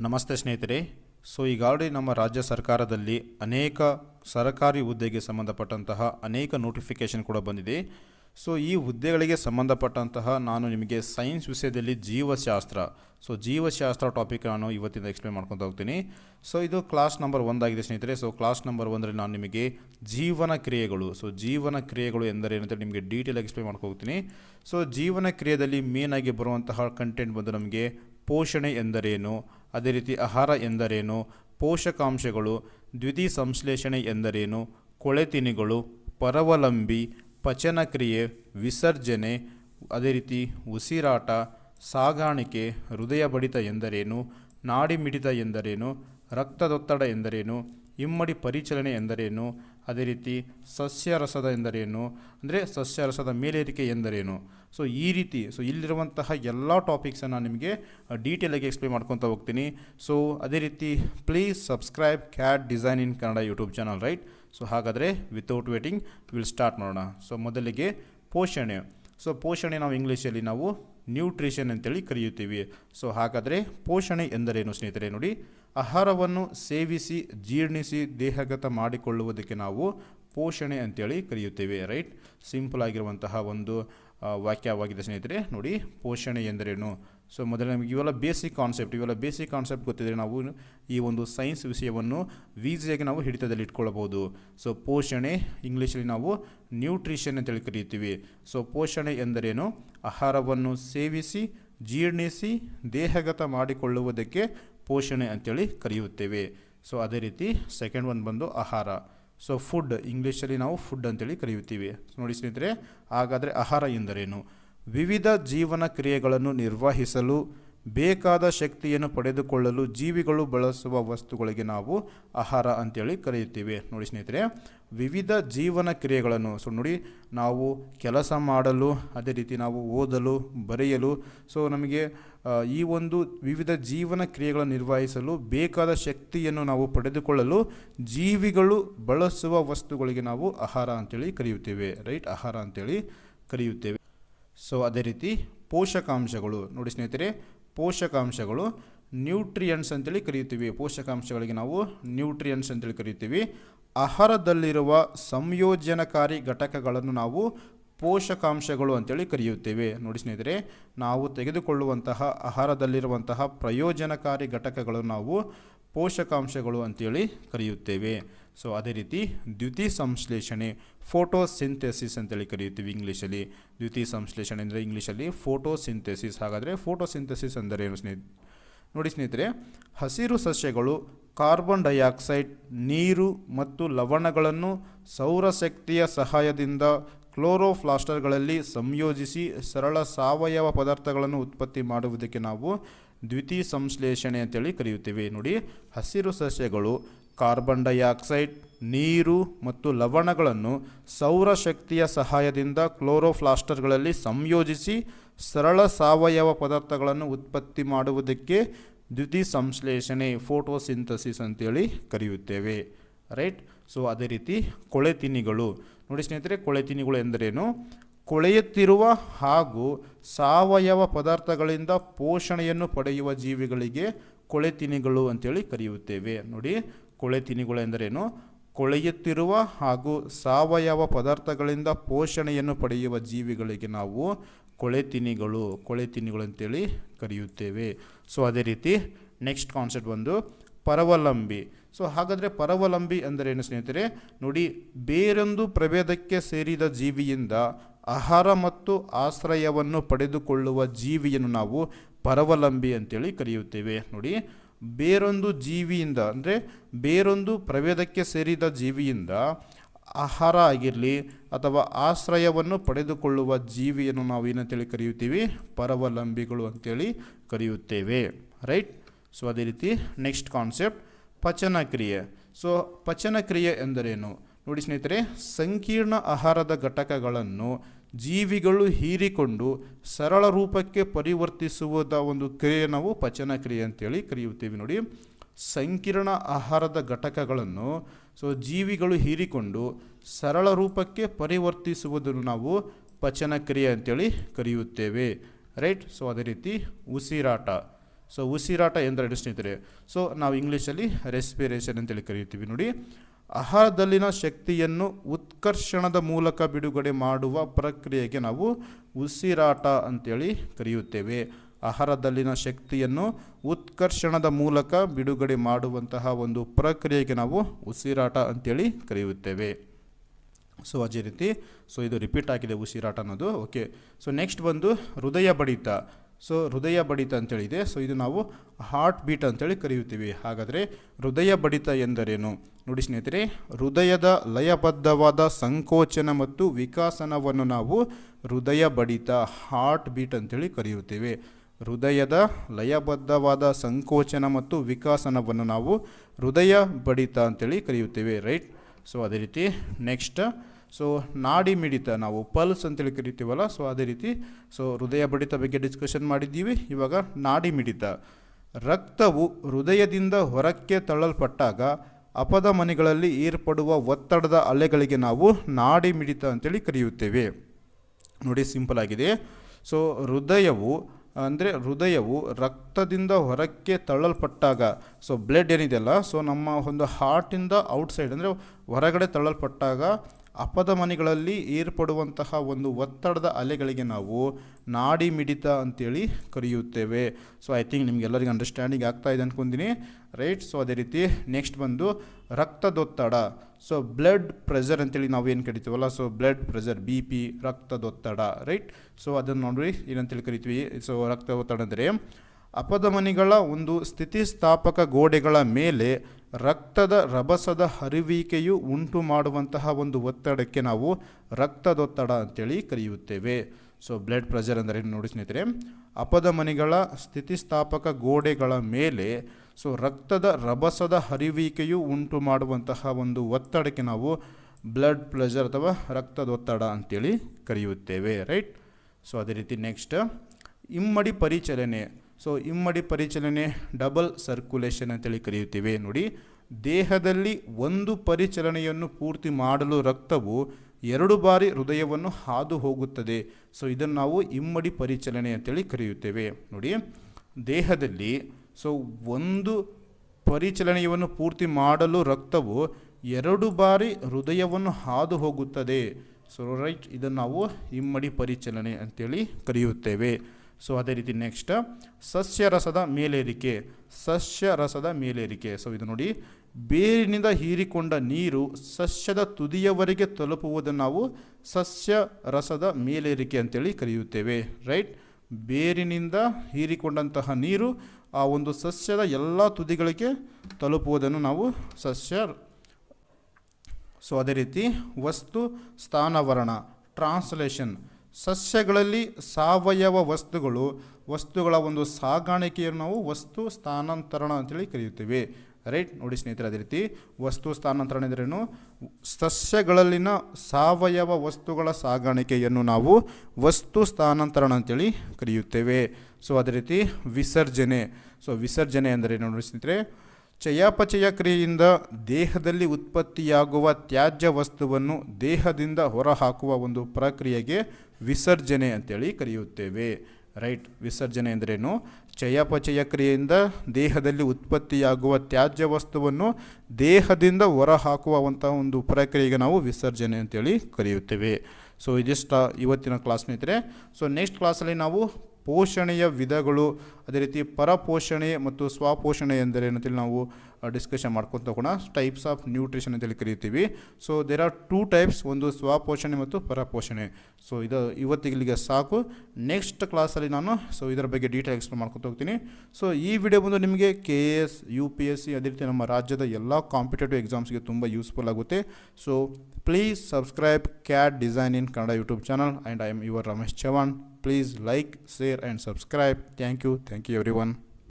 ನಮಸ್ತೆ ಸ್ನೇಹಿತರೆ. ಸೊ ಈಗಾಗಲೇ ನಮ್ಮ ರಾಜ್ಯ ಸರ್ಕಾರದಲ್ಲಿ ಅನೇಕ ಸರ್ಕಾರಿ ಹುದ್ದೆಗೆ ಸಂಬಂಧಪಟ್ಟಂತಹ ಅನೇಕ ನೋಟಿಫಿಕೇಷನ್ ಕೂಡ ಬಂದಿದೆ. ಸೊ, ಈ ಹುದ್ದೆಗಳಿಗೆ ಸಂಬಂಧಪಟ್ಟಂತಹ ನಾನು ನಿಮಗೆ ಸೈನ್ಸ್ ವಿಷಯದಲ್ಲಿ ಜೀವಶಾಸ್ತ್ರ, ಸೊ, ಜೀವಶಾಸ್ತ್ರ ಟಾಪಿಕ್ ನಾನು ಇವತ್ತಿಂದ ಎಕ್ಸ್ಪ್ಲೇನ್ ಮಾಡ್ಕೊತ ಹೋಗ್ತೀನಿ. ಸೊ, ಇದು ಕ್ಲಾಸ್ ನಂಬರ್ ಒಂದಾಗಿದೆ ಸ್ನೇಹಿತರೆ. ಸೊ ಕ್ಲಾಸ್ ನಂಬರ್ ಒಂದರಲ್ಲಿ ನಾನು ನಿಮಗೆ ಜೀವನ ಕ್ರಿಯೆಗಳು, ಸೊ, ಜೀವನ ಕ್ರಿಯೆಗಳು ಎಂದರೇನು ಅಂತ ನಿಮಗೆ ಡೀಟೇಲ್ ಎಕ್ಸ್ಪ್ಲೇನ್ ಮಾಡ್ಕೊ ಹೋಗ್ತೀನಿ. ಸೊ, ಜೀವನ ಕ್ರಿಯೆಯಲ್ಲಿ ಮೇನಾಗಿ ಬರುವಂತಹ ಕಂಟೆಂಟ್ ಬಂದು ನಮಗೆ ಪೋಷಣೆ ಎಂದರೇನು? ಅದೇ ರೀತಿ ಆಹಾರ ಎಂದರೇನು? ಪೋಷಕಾಂಶಗಳು ದ್ವಿತೀಯ ಸಂಶ್ಲೇಷಣೆ ಎಂದರೇನು ಕೊಳೆತಿನಿಗಳು ಪರವಲಂಬಿ, ಪಚನಕ್ರಿಯೆ, ವಿಸರ್ಜನೆ, ಅದೇ ರೀತಿ ಉಸಿರಾಟ, ಸಾಗಾಣಿಕೆ ಹೃದಯ ಬಡಿತ ಎಂದರೇನು? ನಾಡಿ ಮಿಡಿತ ಎಂದರೇನು? ರಕ್ತದೊತ್ತಡ ಎಂದರೇನು? ಇಮ್ಮಡಿ ಪರಿಚಲನೆ ಎಂದರೇನು? ಅದೇ ರೀತಿ ಸಸ್ಯರಸದ ಎಂದರೇನು? ಅಂದರೆ ಸಸ್ಯರಸದ ಮೇಲೇರಿಕೆ ಎಂದರೇನು? ಸೊ ಈ ರೀತಿ ಸೊ ಇಲ್ಲಿರುವಂತಹ ಎಲ್ಲ ಟಾಪಿಕ್ಸನ್ನು ನಿಮಗೆ ಡೀಟೇಲಾಗಿ ಎಕ್ಸ್ಪ್ಲೇನ್ ಮಾಡ್ಕೊತಾ ಹೋಗ್ತೀನಿ. ಸೊ ಅದೇ ರೀತಿ please subscribe cat design in Kannada YouTube channel right so ಹಾಗಾದರೆ ವಿತೌಟ್ ವೇಟಿಂಗ್ ವಿಲ್ ಸ್ಟಾರ್ಟ್ ಮಾಡೋಣ. ಸೊ ಮೊದಲಿಗೆ ಪೋಷಣೆ. ಸೊ ಪೋಷಣೆ ನಾವು ಇಂಗ್ಲೀಷಲ್ಲಿ ನಾವು ನ್ಯೂಟ್ರಿಷನ್ ಅಂತೇಳಿ ಕರೆಯುತ್ತೀವಿ. ಸೊ ಹಾಗಾದರೆ ಪೋಷಣೆ ಎಂದರೇನು ಸ್ನೇಹಿತರೆ ನೋಡಿ, ಆಹಾರವನ್ನು ಸೇವಿಸಿ, ಜೀರ್ಣಿಸಿ, ದೇಹಗತ ಮಾಡಿಕೊಳ್ಳುವುದಕ್ಕೆ ನಾವು ಪೋಷಣೆ ಅಂತೇಳಿ ಕರೆಯುತ್ತೇವೆ ರೈಟ್ ಸಿಂಪಲ್ ಆಗಿರುವಂತಹ ಒಂದು ವಾಕ್ಯವಾಗಿದೆ ಸ್ನೇಹಿತರೆ, ನೋಡಿ, ಪೋಷಣೆ ಎಂದರೇನು? ಸೊ ಮೊದಲು ನಮಗೆ ಇವೆಲ್ಲ ಬೇಸಿಕ್ ಕಾನ್ಸೆಪ್ಟ್ ಇವೆಲ್ಲ ಬೇಸಿಕ್ ಕಾನ್ಸೆಪ್ಟ್ ಗೊತ್ತಿದ್ರೆ ನಾವು ಈ ಒಂದು ಸೈನ್ಸ್ ವಿಷಯವನ್ನು ಈಸಿಯಾಗಿ ನಾವು ಹಿಡಿತದಲ್ಲಿ ಇಟ್ಕೊಳ್ಬೋದು ಸೊ ಪೋಷಣೆ ಇಂಗ್ಲೀಷಲ್ಲಿ ನಾವು ನ್ಯೂಟ್ರಿಷನ್ ಅಂತೇಳಿ ಕರೆಯುತ್ತೀವಿ ಸೊ ಪೋಷಣೆ ಎಂದರೇನು? ಆಹಾರವನ್ನು ಸೇವಿಸಿ, ಜೀರ್ಣಿಸಿ, ದೇಹಗತ ಮಾಡಿಕೊಳ್ಳುವುದಕ್ಕೆ ಪೋಷಣೆ ಅಂತೇಳಿ ಕರೆಯುತ್ತೇವೆ. ಸೊ ಅದೇ ರೀತಿ ಸೆಕೆಂಡ್ ಒನ್ ಬಂದು ಆಹಾರ. ಸೊ ಫುಡ್ ಇಂಗ್ಲೀಷಲ್ಲಿ ನಾವು ಫುಡ್ ಅಂತೇಳಿ ಕರೆಯುತ್ತೀವಿ. ನೋಡಿ ಸ್ನೇಹಿತರೆ, ಹಾಗಾದರೆ ಆಹಾರ ಎಂದರೇನು? ವಿವಿಧ ಜೀವನ ಕ್ರಿಯೆಗಳನ್ನು ನಿರ್ವಹಿಸಲು, ಬೇಕಾದ ಶಕ್ತಿಯನ್ನು ಪಡೆದುಕೊಳ್ಳಲು ಜೀವಿಗಳು ಬಳಸುವ ವಸ್ತುಗಳಿಗೆ ನಾವು ಆಹಾರ ಅಂತೇಳಿ ಕರೆಯುತ್ತೇವೆ. ನೋಡಿ ಸ್ನೇಹಿತರೆ, ವಿವಿಧ ಜೀವನ ಕ್ರಿಯೆಗಳನ್ನು, ಸೊ ನೋಡಿ, ನಾವು ಕೆಲಸ ಮಾಡಲು, ಅದೇ ರೀತಿ ನಾವು ಓದಲು, ಬರೆಯಲು, ಸೊ ನಮಗೆ ಈ ಒಂದು ವಿವಿಧ ಜೀವನ ಕ್ರಿಯೆಗಳನ್ನು ನಿರ್ವಹಿಸಲು ಬೇಕಾದ ಶಕ್ತಿಯನ್ನು ನಾವು ಪಡೆದುಕೊಳ್ಳಲು ಜೀವಿಗಳು ಬಳಸುವ ವಸ್ತುಗಳಿಗೆ ನಾವು ಆಹಾರ ಅಂತೇಳಿ ಕರೆಯುತ್ತೇವೆ. ರೈಟ್? ಆಹಾರ ಅಂತೇಳಿ ಕರೆಯುತ್ತೇವೆ. ಸೊ ಅದೇ ರೀತಿ ಪೋಷಕಾಂಶಗಳು. ನೋಡಿ ಸ್ನೇಹಿತರೆ, ಪೋಷಕಾಂಶಗಳು ನ್ಯೂಟ್ರಿಯನ್ಸ್ ಅಂತೇಳಿ ಕರೆಯುತ್ತೀವಿ. ಪೋಷಕಾಂಶಗಳಿಗೆ ನಾವು ನ್ಯೂಟ್ರಿಯನ್ಸ್ ಅಂತೇಳಿ ಕರೆಯುತ್ತೀವಿ. ಆಹಾರದಲ್ಲಿರುವ ಸಂಯೋಜನಕಾರಿ ಘಟಕಗಳನ್ನು ನಾವು ಪೋಷಕಾಂಶಗಳು ಅಂತೇಳಿ ಕರೆಯುತ್ತೇವೆ. ನೋಡಿ ಸ್ನೇಹಿತರೆ, ನಾವು ತೆಗೆದುಕೊಳ್ಳುವಂತಹ, ಆಹಾರದಲ್ಲಿರುವಂತಹ ಪ್ರಯೋಜನಕಾರಿ ಘಟಕಗಳನ್ನು ನಾವು ಪೋಷಕಾಂಶಗಳು ಅಂತೇಳಿ ಕರೆಯುತ್ತೇವೆ. ಸೊ ಅದೇ ರೀತಿ ದ್ಯುತಿ ಸಂಶ್ಲೇಷಣೆ ಫೋಟೋಸಿಂಥೆಸಿಸ್ ಅಂತೇಳಿ ಕರೆಯುತ್ತೀವಿ ಇಂಗ್ಲೀಷಲ್ಲಿ. ದ್ಯುತಿ ಸಂಶ್ಲೇಷಣೆ ಅಂದರೆ ಇಂಗ್ಲೀಷಲ್ಲಿ ಫೋಟೋಸಿಂಥೆಸಿಸ್. ಹಾಗಾದರೆ ಫೋಟೋಸಿಂಥೆಸಿಸ್ ಏನು ಸ್ನೇಹಿತ ನೋಡಿ ಸ್ನೇಹಿತರೆ, ಹಸಿರು ಸಸ್ಯಗಳು ಕಾರ್ಬನ್ ಡೈಆಕ್ಸೈಡ್, ನೀರು ಮತ್ತು ಲವಣಗಳನ್ನು ಸೌರಶಕ್ತಿಯ ಸಹಾಯದಿಂದ ಕ್ಲೋರೋಫ್ಲಾಸ್ಟರ್ಗಳಲ್ಲಿ ಸಂಯೋಜಿಸಿ ಸರಳ ಸಾವಯವ ಪದಾರ್ಥಗಳನ್ನು ಉತ್ಪತ್ತಿ ಮಾಡುವುದಕ್ಕೆ ನಾವು ದ್ವಿತೀಯ ಸಂಶ್ಲೇಷಣೆ ಅಂತೇಳಿ ಕರೆಯುತ್ತೇವೆ. ನೋಡಿ, ಹಸಿರು ಸಸ್ಯಗಳು ಕಾರ್ಬನ್ ಡೈಆಕ್ಸೈಡ್, ನೀರು ಮತ್ತು ಲವಣಗಳನ್ನು ಸೌರಶಕ್ತಿಯ ಸಹಾಯದಿಂದ ಕ್ಲೋರೋಫ್ಲಾಸ್ಟರ್ಗಳಲ್ಲಿ ಸಂಯೋಜಿಸಿ ಸರಳ ಸಾವಯವ ಪದಾರ್ಥಗಳನ್ನು ಉತ್ಪತ್ತಿ ಮಾಡುವುದಕ್ಕೆ ದ್ಯುತಿ ಸಂಶ್ಲೇಷಣೆ ಫೋಟೋಸಿಂಥಸಿಸ್ ಅಂತೇಳಿ ಕರೆಯುತ್ತೇವೆ. ರೈಟ್? ಸೊ, ಅದೇ ರೀತಿ ಕೊಳೆತಿನಿಗಳು ನೋಡಿ ಸ್ನೇಹಿತರೆ ಕೊಳೆತಿನಿಗಳು ಎಂದರೇನು? ಕೊಳೆಯುತ್ತಿರುವ ಹಾಗೂ ಸಾವಯವ ಪದಾರ್ಥಗಳಿಂದ ಪೋಷಣೆಯನ್ನು ಪಡೆಯುವ ಜೀವಿಗಳಿಗೆ ಕೊಳೆತಿನಿಗಳು ಅಂತೇಳಿ ಕರೆಯುತ್ತೇವೆ. ನೋಡಿ ಕೊಳೆತಿನಿಗಳು ಎಂದರೇನು? ಕೊಳೆಯುತ್ತಿರುವ ಹಾಗೂ ಸಾವಯವ ಪದಾರ್ಥಗಳಿಂದ ಪೋಷಣೆಯನ್ನು ಪಡೆಯುವ ಜೀವಿಗಳಿಗೆ ನಾವು ಕೊಳೆತಿನಿಗಳು ಕೊಳೆತಿನಿಗಳು ಅಂತೇಳಿ ಕರೆಯುತ್ತೇವೆ. ಸೊ ಅದೇ ರೀತಿ ನೆಕ್ಸ್ಟ್ ಕಾನ್ಸೆಪ್ಟ್ ಬಂದು ಪರವಲಂಬಿ. ಸೊ ಹಾಗಾದರೆ ಪರವಲಂಬಿ ಏನು ಸ್ನೇಹಿತರೆ? ನೋಡಿ, ಬೇರೊಂದು ಪ್ರಭೇದಕ್ಕೆ ಸೇರಿದ ಜೀವಿಯಿಂದ ಆಹಾರ ಮತ್ತು ಆಶ್ರಯವನ್ನು ಪಡೆದುಕೊಳ್ಳುವ ಜೀವಿಯನ್ನು ನಾವು ಪರವಲಂಬಿ ಅಂತೇಳಿ ಕರೆಯುತ್ತೇವೆ. ನೋಡಿ ಬೇರೊಂದು ಜೀವಿಯಿಂದ, ಅಂದರೆ ಬೇರೊಂದು ಪ್ರಭೇದಕ್ಕೆ ಸೇರಿದ ಜೀವಿಯಿಂದ ಆಹಾರ ಆಗಿರಲಿ ಅಥವಾ ಆಶ್ರಯವನ್ನು ಪಡೆದುಕೊಳ್ಳುವ ಜೀವಿಯನ್ನು ನಾವು ಏನಂತೇಳಿ ಕರೆಯುತ್ತೀವಿ? ಪರವಲಂಬಿಗಳು ಅಂತೇಳಿ ಕರೆಯುತ್ತೇವೆ. ರೈಟ್ ಸೊ ಅದೇ ರೀತಿ ನೆಕ್ಸ್ಟ್ ಕಾನ್ಸೆಪ್ಟ್ ಪಚನ ಕ್ರಿಯೆ ಸೊ ಪಚನಕ್ರಿಯೆ ಎಂದರೇನು? ನೋಡಿ ಸ್ನೇಹಿತರೆ, ಸಂಕೀರ್ಣ ಆಹಾರದ ಘಟಕಗಳನ್ನು ಜೀವಿಗಳು ಹೀರಿಕೊಂಡು ಸರಳ ರೂಪಕ್ಕೆ ಪರಿವರ್ತಿಸುವುದ ಒಂದು ಕ್ರಿಯೆ ನಾವು ಪಚನ ಕ್ರಿಯೆ ಅಂತೇಳಿ ಕರೆಯುತ್ತೇವೆ ನೋಡಿ. ಸಂಕೀರ್ಣ ಆಹಾರದ ಘಟಕಗಳನ್ನು ಸೊ ಜೀವಿಗಳು ಹೀರಿಕೊಂಡು ಸರಳ ರೂಪಕ್ಕೆ ಪರಿವರ್ತಿಸುವುದನ್ನು ನಾವು ಪಚನ ಕ್ರಿಯೆ ಅಂತೇಳಿ ಕರೆಯುತ್ತೇವೆ. ರೈಟ್? ಸೊ ಅದೇ ರೀತಿ ಉಸಿರಾಟ. ಸೊ ಉಸಿರಾಟ ಎಂದರೆ ಸ್ನೇಹಿತರೆ, ಸೊ ನಾವು ಇಂಗ್ಲೀಷಲ್ಲಿ ರೆಸ್ಪಿರೇಷನ್ ಅಂತೇಳಿ ಕರೆಯುತ್ತೀವಿ ನೋಡಿ. ಆಹಾರದಲ್ಲಿನ ಶಕ್ತಿಯನ್ನು ಉತ್ಕರ್ಷಣದ ಮೂಲಕ ಬಿಡುಗಡೆ ಮಾಡುವ ಪ್ರಕ್ರಿಯೆಗೆ ನಾವು ಉಸಿರಾಟ ಅಂತೇಳಿ ಕರೆಯುತ್ತೇವೆ. ಆಹಾರದಲ್ಲಿನ ಶಕ್ತಿಯನ್ನು ಉತ್ಕರ್ಷಣದ ಮೂಲಕ ಬಿಡುಗಡೆ ಮಾಡುವಂತಹ ಒಂದು ಪ್ರಕ್ರಿಯೆಗೆ ನಾವು ಉಸಿರಾಟ ಅಂತೇಳಿ ಕರೆಯುತ್ತೇವೆ. ಸೊ ಅದೇ ರೀತಿ ಸೊ ಇದು ರಿಪೀಟ್ ಆಗಿದೆ ಉಸಿರಾಟ ಅನ್ನೋದು. ಓಕೆ ಸೊ ನೆಕ್ಸ್ಟ್ ಬಂದು ಹೃದಯ ಬಡಿತ ಸೊ ಹೃದಯ ಬಡಿತ ಅಂತೇಳಿದೆ. ಸೊ ಇದು ನಾವು ಹಾರ್ಟ್ ಬೀಟ್ ಅಂತೇಳಿ ಕರೆಯುತ್ತೀವಿ. ಹಾಗಾದರೆ ಹೃದಯ ಬಡಿತ ಎಂದರೇನು? ನೋಡಿ ಸ್ನೇಹಿತರೆ, ಹೃದಯದ ಲಯಬದ್ಧವಾದ ಸಂಕೋಚನ ಮತ್ತು ವಿಕಾಸನವನ್ನು ನಾವು ಹೃದಯ ಬಡಿತ ಹಾರ್ಟ್ ಬೀಟ್ ಅಂತೇಳಿ ಕರೆಯುತ್ತೇವೆ. ಹೃದಯದ ಲಯಬದ್ಧವಾದ ಸಂಕೋಚನ ಮತ್ತು ವಿಕಾಸನವನ್ನು ನಾವು ಹೃದಯ ಬಡಿತ ಅಂತೇಳಿ ಕರೆಯುತ್ತೇವೆ. ರೈಟ್ ಸೊ ಅದೇ ರೀತಿ ನೆಕ್ಸ್ಟ್ ಸೊ ನಾಡಿ ಮಿಡಿತ ನಾವು ಪಲ್ಸ್ ಅಂತೇಳಿ ಕರಿತೀವಲ್ಲ ಸೊ ಅದೇ ರೀತಿ ಸೊ ಹೃದಯ ಬಡಿತ ಬಗ್ಗೆ ಡಿಸ್ಕಷನ್ ಮಾಡಿದ್ದೀವಿ. ಇವಾಗ ನಾಡಿ ಮಿಡಿತ. ರಕ್ತವು ಹೃದಯದಿಂದ ಹೊರಕ್ಕೆ ತಳ್ಳಲ್ಪಟ್ಟಾಗ ಅಪದ ಮನೆಗಳಲ್ಲಿ ಏರ್ಪಡುವ ಒತ್ತಡದ ಅಲೆಗಳಿಗೆ ನಾವು ನಾಡಿ ಮಿಡಿತ ಅಂತೇಳಿ ಕರೆಯುತ್ತೇವೆ. ನೋಡಿ, ಸಿಂಪಲ್ ಆಗಿದೆ. ಸೊ ಹೃದಯವು, ಅಂದರೆ ಹೃದಯವು ರಕ್ತದಿಂದ ಹೊರಕ್ಕೆ ತಳ್ಳಲ್ಪಟ್ಟಾಗ ಸೊ ಬ್ಲಡ್ ಏನಿದೆಯಲ್ಲ ಸೊ ನಮ್ಮ ಒಂದು ಹಾರ್ಟಿಂದ ಔಟ್ಸೈಡ್ ಅಂದರೆ ಹೊರಗಡೆ ತಳ್ಳಲ್ಪಟ್ಟಾಗ ಅಪದ ಮನೆಗಳಲ್ಲಿ ಏರ್ಪಡುವಂತಹ ಒಂದು ಒತ್ತಡದ ಅಲೆಗಳಿಗೆ ನಾವು ನಾಡಿ ಮಿಡಿತ ಅಂತೇಳಿ ಕರೆಯುತ್ತೇವೆ. ಸೊ ಐ ಥಿಂಕ್ ನಿಮಗೆಲ್ಲರಿಗೂ ಅಂಡರ್ಸ್ಟ್ಯಾಂಡಿಂಗ್ ಆಗ್ತಾ ಇದೆ ಅಂದ್ಕೊಂತೀನಿ ರೈಟ್ ಸೊ ಅದೇ ರೀತಿ ನೆಕ್ಸ್ಟ್ ಬಂದು ರಕ್ತದೊತ್ತಡ. ಸೊ ಬ್ಲಡ್ ಪ್ರೆಷರ್ ಅಂತೇಳಿ ನಾವು ಏನು ಕರಿತೀವಲ್ಲ? So blood pressure B P ರಕ್ತದೊತ್ತಡ. ರೈಟ್ ಸೊ ಅದನ್ನು ನೋಡ್ರಿ, ಏನಂತೇಳಿ ಕರಿತೀವಿ? ಸೊ ರಕ್ತ ಒತ್ತಡ ಅಂದರೆ ಅಪಧಮನಿಗಳ ಒಂದು ಸ್ಥಿತಿಸ್ಥಾಪಕ ಗೋಡೆಗಳ ಮೇಲೆ ರಕ್ತದ ರಭಸದ ಹರಿವಿಕೆಯು ಉಂಟು ಮಾಡುವಂತಹ ಒಂದು ಒತ್ತಡಕ್ಕೆ ನಾವು ರಕ್ತದೊತ್ತಡ ಅಂತೇಳಿ ಕರೆಯುತ್ತೇವೆ. ಸೊ ಬ್ಲಡ್ ಪ್ರೆಷರ್ ಅಂದರೆ ನೋಡಿ ಸ್ನೇಹಿತರೆ? ಅಪಧಮನಿಗಳ ಸ್ಥಿತಿಸ್ಥಾಪಕ ಗೋಡೆಗಳ ಮೇಲೆ ಸೊ ರಕ್ತದ ರಭಸದ ಹರಿವಿಕೆಯು ಉಂಟು ಮಾಡುವಂತಹ ಒಂದು ಒತ್ತಡಕ್ಕೆ ನಾವು ಬ್ಲಡ್ ಪ್ರೆಷರ್ ಅಥವಾ ರಕ್ತದೊತ್ತಡ ಅಂತೇಳಿ ಕರೆಯುತ್ತೇವೆ ರೈಟ್ ಸೊ ಅದೇ ರೀತಿ ನೆಕ್ಸ್ಟ್ ಇಮ್ಮಡಿ ಪರಿಚಲನೆ. ಸೊ ಇಮ್ಮಡಿ ಪರಿಚಲನೆ ಡಬಲ್ ಸರ್ಕ್ಯುಲೇಷನ್ ಅಂತೇಳಿ ಕರೆಯುತ್ತೇವೆ. ನೋಡಿ, ದೇಹದಲ್ಲಿ ಒಂದು ಪರಿಚಲನೆಯನ್ನು ಪೂರ್ತಿ ಮಾಡಲು ರಕ್ತವು ಎರಡು ಬಾರಿ ಹೃದಯವನ್ನು ಹಾದು ಹೋಗುತ್ತದೆ. ಸೊ ಇದನ್ನು ನಾವು ಇಮ್ಮಡಿ ಪರಿಚಲನೆ ಅಂತೇಳಿ ಕರೆಯುತ್ತೇವೆ. ನೋಡಿ, ದೇಹದಲ್ಲಿ ಸೊ ಒಂದು ಪರಿಚಲನೆಯನ್ನು ಪೂರ್ತಿ ಮಾಡಲು ರಕ್ತವು ಎರಡು ಬಾರಿ ಹೃದಯವನ್ನು ಹಾದು ಹೋಗುತ್ತದೆ. ಸೊ ರೈಟ್ ಇದನ್ನು ನಾವು ಇಮ್ಮಡಿ ಪರಿಚಲನೆ ಅಂತೇಳಿ ಕರೆಯುತ್ತೇವೆ. ಸೊ ಅದೇ ರೀತಿ ನೆಕ್ಸ್ಟ್ ಸಸ್ಯರಸದ ಮೇಲೇರಿಕೆ. ಸಸ್ಯರಸದ ಮೇಲೇರಿಕೆ. ಸೊ ಇದು ನೋಡಿ, ಬೇರಿನಿಂದ ಹೀರಿಕೊಂಡ ನೀರು ಸಸ್ಯದ ತುದಿಯವರೆಗೆ ತಲುಪುವುದನ್ನು ನಾವು ಸಸ್ಯ ರಸದ ಮೇಲೇರಿಕೆ ಅಂತೇಳಿ ಕರೆಯುತ್ತೇವೆ ರೈಟ್ ಬೇರಿನಿಂದ ಹೀರಿಕೊಂಡಂತಹ ನೀರು ಆ ಒಂದು ಸಸ್ಯದ ಎಲ್ಲ ತುದಿಗಳಿಗೆ ತಲುಪುವುದನ್ನು ನಾವು ಸಸ್ಯ ಸೊ ಅದೇ ರೀತಿ ವಸ್ತು ಸ್ಥಾನವರಣ ಟ್ರಾನ್ಸ್ಲೇಷನ್ ಸಸ್ಯಗಳಲ್ಲಿ ಸಾವಯವ ವಸ್ತುಗಳು, ವಸ್ತುಗಳ ಒಂದು ಸಾಗಾಣಿಕೆಯನ್ನು ನಾವು ವಸ್ತು ಸ್ಥಾನಾಂತರಣ ಅಂತೇಳಿ ಕರೆಯುತ್ತೇವೆ. ರೈಟ್? ನೋಡಿ ಸ್ನೇಹಿತರೆ, ಅದೇ ರೀತಿ ವಸ್ತು ಸ್ಥಾನಾಂತರಣ ಎಂದರೇನು ಸಸ್ಯಗಳಲ್ಲಿನ ಸಾವಯವ ವಸ್ತುಗಳ ಸಾಗಾಣಿಕೆಯನ್ನು ನಾವು ವಸ್ತು ಸ್ಥಾನಾಂತರಣ ಅಂತೇಳಿ ಕರೆಯುತ್ತೇವೆ. ಸೊ ಅದೇ ರೀತಿ ವಿಸರ್ಜನೆ. ಸೊ ವಿಸರ್ಜನೆ ಅಂದರೆ ನೋಡಿ ಸ್ನೇಹಿತರೆ? ಚಯಾಪಚಯ ಕ್ರಿಯೆಯಿಂದ ದೇಹದಲ್ಲಿ ಉತ್ಪತ್ತಿಯಾಗುವ ತ್ಯಾಜ್ಯ ವಸ್ತುವನ್ನು ದೇಹದಿಂದ ಹೊರಹಾಕುವ ಒಂದು ಪ್ರಕ್ರಿಯೆಗೆ ವಿಸರ್ಜನೆ ಅಂತೇಳಿ ಕರೆಯುತ್ತೇವೆ. ರೈಟ್, ವಿಸರ್ಜನೆ ಎಂದರೇನು? ಚಯಾಪಚಯ ಕ್ರಿಯೆಯಿಂದ ದೇಹದಲ್ಲಿ ಉತ್ಪತ್ತಿಯಾಗುವ ತ್ಯಾಜ್ಯ ವಸ್ತುವನ್ನು ದೇಹದಿಂದ ಹೊರಹಾಕುವಂತಹ ಒಂದು ಪ್ರಕ್ರಿಯೆಗೆ ನಾವು ವಿಸರ್ಜನೆ ಅಂತೇಳಿ ಕರೆಯುತ್ತೇವೆ. ಸೊ ಇದಿಷ್ಟ ಇವತ್ತಿನ ಕ್ಲಾಸ್ ಸ್ನೇಹಿತರೆ. ಸೊ ನೆಕ್ಸ್ಟ್ ಕ್ಲಾಸಲ್ಲಿ ನಾವು ಪೋಷಣೆಯ ವಿಧಗಳು ಅದೇ ರೀತಿ ಪರಪೋಷಣೆ ಮತ್ತು ಸ್ವಪೋಷಣೆ ಎಂದರೇನು ಅಂತೇಳಿ ನಾವು ಡಿಸ್ಕಷನ್ ಮಾಡ್ಕೊತ ಹೋಗೋಣ. ಟೈಪ್ಸ್ ಆಫ್ ನ್ಯೂಟ್ರಿಷನ್ ಅಂತೇಳಿ ಕರಿತೀವಿ. So there are two types ಒಂದು ಸ್ವಪೋಷಣೆ ಮತ್ತು ಪರಪೋಷಣೆ. ಸೊ ಇದು ಇವತ್ತಿಗೆ ಸಾಕು. ನೆಕ್ಸ್ಟ್ ಕ್ಲಾಸಲ್ಲಿ ನಾನು ಸೊ ಇದರ ಬಗ್ಗೆ ಡೀಟೇಲ್ ಎಕ್ಸ್ಪ್ಲೇನ್ ಮಾಡ್ಕೊತ ಹೋಗ್ತೀನಿ. ಸೊ ಈ ವಿಡಿಯೋ ಬಂದು ನಿಮಗೆ K S U P S C ಅದೇ ರೀತಿ ನಮ್ಮ ರಾಜ್ಯದ ಎಲ್ಲ ಕಾಂಪಿಟೇಟಿವ್ ಎಕ್ಸಾಮ್ಸ್ಗೆ ತುಂಬ ಯೂಸ್ಫುಲ್ ಆಗುತ್ತೆ. So please subscribe cat design in Kannada YouTube channel and I am your Ramesh Chavan please like share and subscribe thank you thank you everyone